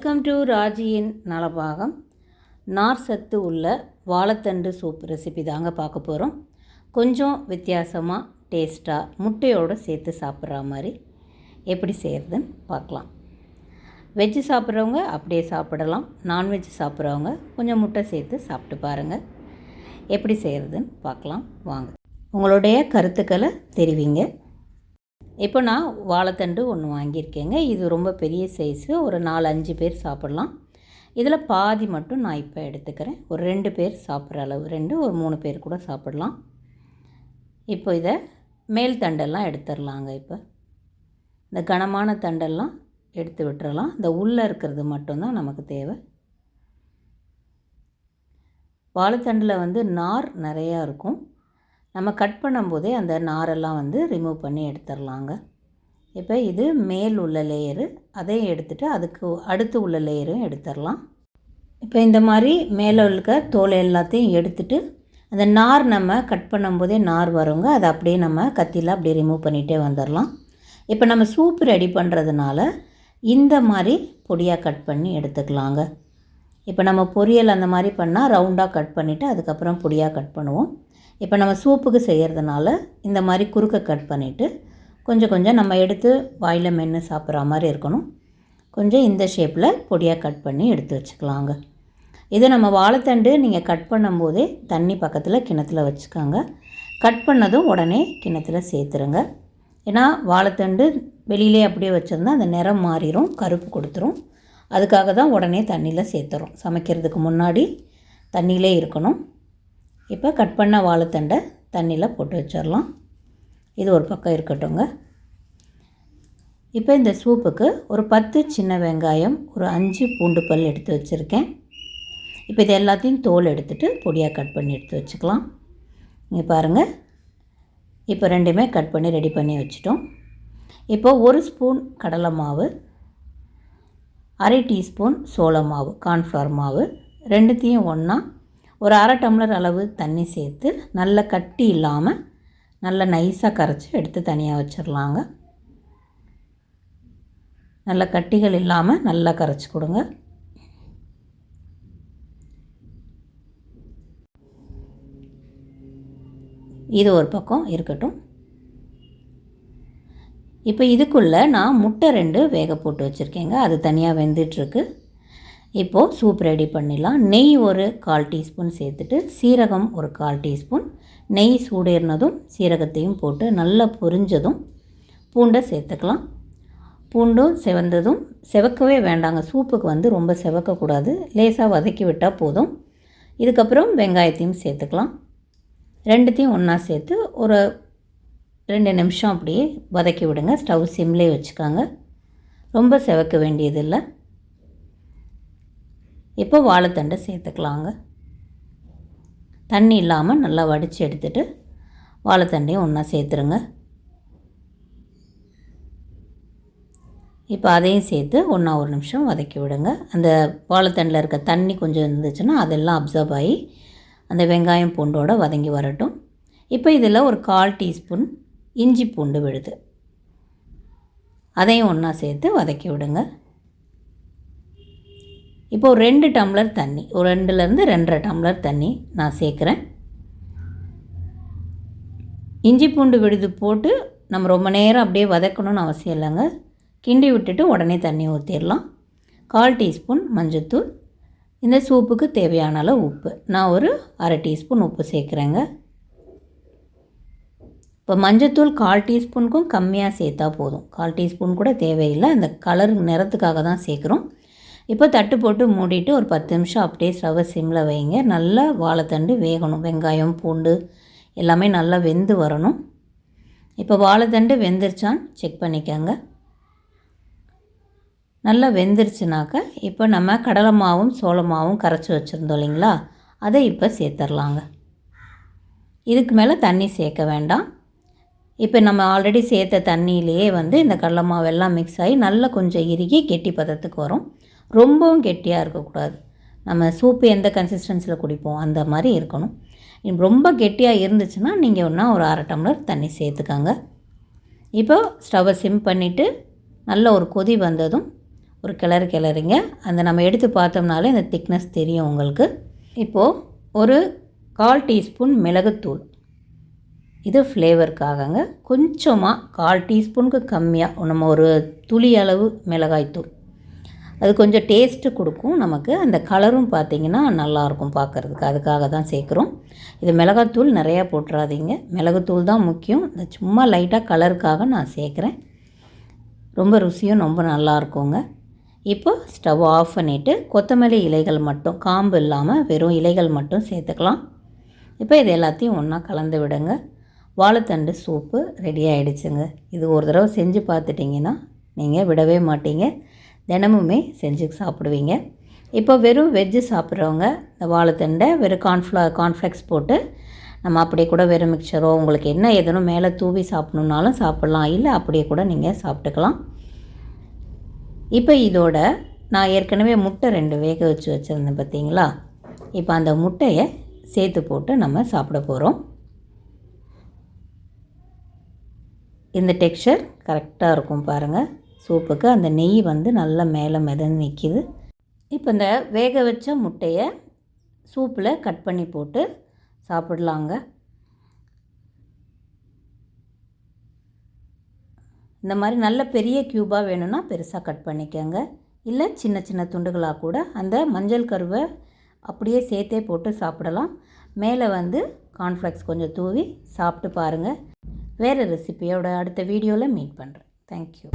Welcome to ராஜியின் Nalabagam. நார் சத்து உள்ள வாழைத்தண்டு சூப் ரெசிபி தாங்க பார்க்க போகிறோம் கொஞ்சம் வித்தியாசமாக டேஸ்ட்டாக முட்டையோடு சேர்த்து சாப்பிட்ற மாதிரி எப்படி செய்கிறதுன்னு பார்க்கலாம். வெஜ்ஜு சாப்பிட்றவங்க அப்படியே சாப்பிடலாம். நான்வெஜ் சாப்பிட்றவங்க கொஞ்சம் முட்டை சேர்த்து சாப்பிட்டு பாருங்கள் எப்படி செய்கிறதுன்னு பார்க்கலாம். வாங்க. உங்களுடைய கருத்துக்களை தெரிவிங்க. இப்போ நான் வாழைத்தண்டு ஒன்று வாங்கியிருக்கேங்க. இது ரொம்ப பெரிய சைஸு ஒரு நாலு அஞ்சு பேர் சாப்பிட்லாம். இதில் பாதி மட்டும் நான் இப்போ எடுத்துக்கிறேன். ஒரு ரெண்டு பேர் சாப்பிட்ற அளவு ரெண்டு ஒரு மூணு பேர் கூட சாப்பிட்லாம். இப்போ இதை மேல் தண்டெல்லாம் எடுத்துடலாங்க இப்போ. இந்த கனமான தண்டெல்லாம் எடுத்து விட்டுறலாம். இந்த உள்ளே இருக்கிறது மட்டும்தான் நமக்கு தேவை. வாழைத்தண்டில் வந்து நார் நிறையா இருக்கும். நம்ம கட் பண்ணும்போதே அந்த நாரெல்லாம் வந்து ரிமூவ் பண்ணி எடுத்துடலாங்க இப்போ இது மேல் உள்ள லேயரு அதையும் எடுத்துகிட்டு அதுக்கு அடுத்து உள்ள லேயரும் எடுத்துடலாம் இப்போ இந்த மாதிரி மேலே இருக்க தோல் எல்லாத்தையும் எடுத்துட்டு அந்த நார் நம்ம கட் பண்ணும்போதே நார் வருங்க. அதை அப்படியே நம்ம கத்தியில் அப்படியே ரிமூவ் பண்ணிகிட்டே வந்துடலாம் இப்போ நம்ம சூப் ரெடி பண்ணுறதுனால இந்த மாதிரி பொடியாக கட் பண்ணி எடுத்துக்கலாங்க. இப்போ நம்ம பொரியல் அந்த மாதிரி பண்ணால் ரவுண்டாக கட் பண்ணிவிட்டு அதுக்கப்புறம் பொடியாக கட் பண்ணுவோம். இப்போ நம்ம சூப்புக்கு செய்கிறதுனால இந்த மாதிரி குறுக்க கட் பண்ணிவிட்டு கொஞ்சம் கொஞ்சம் நம்ம எடுத்து வாயில் மென்று சாப்பிட்ற மாதிரி இருக்கணும். கொஞ்சம் இந்த ஷேப்பில் பொடியாக கட் பண்ணி எடுத்து வச்சுக்கலாங்க. இதை நம்ம வாழைத்தண்டு நீங்கள் கட் பண்ணும்போதே தண்ணி பக்கத்தில் கிணத்துல வச்சுக்கோங்க. கட் பண்ணதும் உடனே கிணத்துல சேர்த்துருங்க. ஏன்னா வாழைத்தண்டு வெளியிலே அப்படியே வச்சுருந்தா அந்த நிறம் மாறிடும் கருப்பு கொடுத்துரும். அதுக்காக தான் உடனே தண்ணியில் சேர்த்துறோம். சமைக்கிறதுக்கு முன்னாடி தண்ணியிலே இருக்கணும். இப்போ கட் பண்ண வாழைத்தண்டை தண்ணியில் போட்டு வச்சிடலாம். இது ஒரு பக்கம் இருக்கட்டும்ங்க. இப்போ இந்த சூப்புக்கு ஒரு பத்து சின்ன வெங்காயம் ஒரு அஞ்சு பூண்டு பல் எடுத்து வச்சுருக்கேன். இப்போ இது எல்லாத்தையும் தோல் எடுத்துகிட்டு பொடியாக கட் பண்ணி எடுத்து வச்சுக்கலாம். இங்கே பாருங்கள் இப்போ ரெண்டுமே கட் பண்ணி ரெடி பண்ணி வச்சுட்டோம். இப்போ ஒரு ஸ்பூன் கடலை மாவு அரை டீஸ்பூன் சோள மாவு கார்ன்ஃப்ளவர் மாவு ரெண்டுத்தையும் ஒன்றா ஒரு அரை டம்ளர் அளவு தண்ணி சேர்த்து நல்ல கட்டி இல்லாமல் நல்லா நைஸாக கரைச்சி எடுத்து தனியாக வச்சிடலாங்க நல்ல கட்டிகள் இல்லாமல் நல்லா கரைச்சி கொடுங்க. இது ஒரு பக்கம் இருக்கட்டும். இப்போ இதுக்குள்ளே நான் முட்டை ரெண்டு வேக போட்டு வச்சுருக்கேங்க. அது தனியாக வெந்துட்டுருக்கு. இப்போது சூப் ரெடி பண்ணிடலாம். நெய் ஒரு கால் டீஸ்பூன் சேர்த்துட்டு சீரகம் ஒரு கால் டீஸ்பூன். நெய் சூடேறினதும் சீரகத்தையும் போட்டு நல்லா பொரிஞ்சதும் பூண்டை சேர்த்துக்கலாம். பூண்டும் செவந்ததும் செவக்கவே வேண்டாங்க. சூப்புக்கு வந்து ரொம்ப செவக்கக்கூடாது. லேசாக வதக்கி விட்டால் போதும். இதுக்கப்புறம் வெங்காயத்தையும் சேர்த்துக்கலாம். ரெண்டுத்தையும் ஒன்றா சேர்த்து ஒரு ரெண்டு நிமிஷம் அப்படியே வதக்கி விடுங்க. ஸ்டவ் சிம்லேயே வச்சுக்காங்க. ரொம்ப செவக்க வேண்டியதில்லை. இப்போ வாழைத்தண்டை சேர்த்துக்கலாங்க? தண்ணி இல்லாமல் நல்லா வடித்து எடுத்துட்டு வாழைத்தண்டையும் ஒன்றா சேர்த்துருங்க. இப்போ அதையும் சேர்த்து ஒன்றா ஒரு நிமிஷம் வதக்கி விடுங்க. அந்த வாழைத்தண்டில் இருக்க தண்ணி கொஞ்சம் இருந்துச்சுன்னா அதெல்லாம் அப்சர்வ் ஆகி அந்த வெங்காயம் பூண்டோடு வதங்கி வரட்டும். இப்போ இதில் ஒரு கால் டீஸ்பூன் இஞ்சி பூண்டு விழுது. அதையும் ஒன்றா சேர்த்து வதக்கி விடுங்க. இப்போ ஒரு ரெண்டு டம்ளர் தண்ணி ஒரு ரெண்டுலேருந்து ரெண்டரை டம்ளர் தண்ணி நான் சேர்க்குறேன். இஞ்சி பூண்டு விடுது போட்டு நம்ம ரொம்ப நேரம் அப்படியே வதக்கணும்னு அவசியம் இல்லைங்க. கிண்டி விட்டுட்டு உடனே தண்ணி ஊற்றிடலாம் கால் டீஸ்பூன் மஞ்சத்தூள். இந்த சூப்புக்கு தேவையான அளவு உப்பு. நான் ஒரு அரை டீஸ்பூன் உப்பு சேர்க்குறேங்க. இப்போ மஞ்சத்தூள் கால் டீஸ்பூனுக்கும் கம்மியாக சேர்த்தா போதும். கால் டீஸ்பூன் கூட தேவையில்லை. அந்த கலர் நிறத்துக்காக தான் சேர்க்குறோம். இப்போ தட்டு போட்டு மூடிட்டு ஒரு பத்து நிமிஷம் அப்படியே ஸ்டவ்வை சிம்மில் வைங்க. நல்லா வாழைத்தண்டு வேகணும். வெங்காயம் பூண்டு எல்லாமே நல்லா வெந்து வரணும். இப்போ வாழைத்தண்டு வெந்துருச்சான்னு செக் பண்ணிக்கோங்க. நல்லா வெந்துருச்சுனாக்க இப்போ நம்ம கடலை மாவும் சோள மாவும் கரைச்சி வச்சுருந்தோம் இல்லைங்களா? அதை இப்போ சேர்த்துர்லாங்க இதுக்கு மேலே தண்ணி சேர்க்க வேண்டாம். இப்போ நம்ம ஆல்ரெடி சேர்த்த தண்ணியிலேயே வந்து இந்த கடலை மாவெல்லாம் மிக்ஸ் ஆகி நல்லா கொஞ்சம் இறுகி கெட்டி பதத்துக்கு வரும். ரொம்பவும் கெட்டியாக இருக்கக்கூடாது. நம்ம சூப்பு எந்த கன்சிஸ்டன்சியில் குடிப்போம் அந்த மாதிரி இருக்கணும். ரொம்ப கெட்டியாக இருந்துச்சுன்னா நீங்கள் ஒன்றா ஒரு அரை டம்ளர் தண்ணி சேர்த்துக்கோங்க. இப்போ ஸ்டவ்வை சிம் பண்ணிவிட்டு நல்ல ஒரு கொதி வந்ததும் ஒரு கிளறு கிளறிங்க. அந்த நம்ம எடுத்து பார்த்தோம்னாலே இந்த திக்னஸ் தெரியும் உங்களுக்கு. இப்போது ஒரு கால் டீஸ்பூன் மிளகுத்தூள். இது ஃப்ளேவருக்காகங்க கொஞ்சமாக கால் டீஸ்பூனுக்கு கம்மியாக நம்ம ஒரு துளி அளவு மிளகாய்த்தூள். அது கொஞ்சம் டேஸ்ட்டு கொடுக்கும். நமக்கு அந்த கலரும் பார்த்திங்கன்னா நல்லாயிருக்கும் பார்க்குறதுக்கு. அதுக்காக தான் சேர்க்குறோம். இது மிளகாத்தூள் நிறையா போட்டுறாதீங்க. மிளகுத்தூள் தான் முக்கியம். இந்த சும்மா லைட்டாக கலருக்காக நான் சேர்க்குறேன். ரொம்ப ருசியும் ரொம்ப நல்லா இருக்குங்க இப்போ ஸ்டவ் ஆஃப் பண்ணிவிட்டு கொத்தமல்லி இலைகள் மட்டும் காம்பு இல்லாமல் வெறும் இலைகள் மட்டும் சேர்த்துக்கலாம். இப்போ இது எல்லாத்தையும் ஒன்றா கலந்து விடுங்க. வாழைத்தண்டு சூப்பு ரெடி ஆகிடுச்சுங்க இது ஒரு தடவை செஞ்சு பார்த்துட்டிங்கன்னா நீங்கள் விடவே மாட்டீங்க. தினமுமே செஞ்சு சாப்பிடுவீங்க. இப்போ வெறும் வெஜ்ஜு சாப்பிட்றவங்க இந்த வாழைத்தண்டை வெறும் கார்ன்ஃப்ளா கார்ன்ஃப்ளெக்ஸ் போட்டு நம்ம அப்படியே கூட வெறும் மிக்சரோ உங்களுக்கு என்ன எதுனும் மேலே தூவி சாப்பிட்ணுன்னாலும் சாப்பிட்லாம். இல்லை அப்படியே கூட நீங்கள் சாப்பிட்டுக்கலாம். இப்போ இதோட நான் ஏற்கனவே முட்டை ரெண்டு வேக வச்சு வச்சுருந்தேன் பார்த்தீங்களா? இப்போ அந்த முட்டையை சேர்த்து போட்டு நம்ம சாப்பிட போகிறோம் இந்த டெக்ஸ்சர் கரெக்டாக இருக்கும் பாருங்கள் சூப்புக்கு அந்த நெய் வந்து நல்லா மேலே மிதந்து நிற்கிது இப்போ இந்த வேக வச்ச முட்டையை சூப்பில் கட் பண்ணி போட்டு சாப்பிட்லாங்க. இந்த மாதிரி நல்ல பெரிய க்யூபாக வேணும்னா பெருசாக கட் பண்ணிக்கோங்க. இல்லை சின்ன சின்ன துண்டுகளாக கூட அந்த மஞ்சள் கருவை அப்படியே சேர்த்தே போட்டு சாப்பிடலாம். மேலே வந்து கார்ன்ஃப்ளெக்ஸ் கொஞ்சம் தூவி சாப்பிட்டு பாருங்கள் வேறு ரெசிபியோட அடுத்த வீடியோவில் மீட் பண்ணுறேன். தேங்க்யூ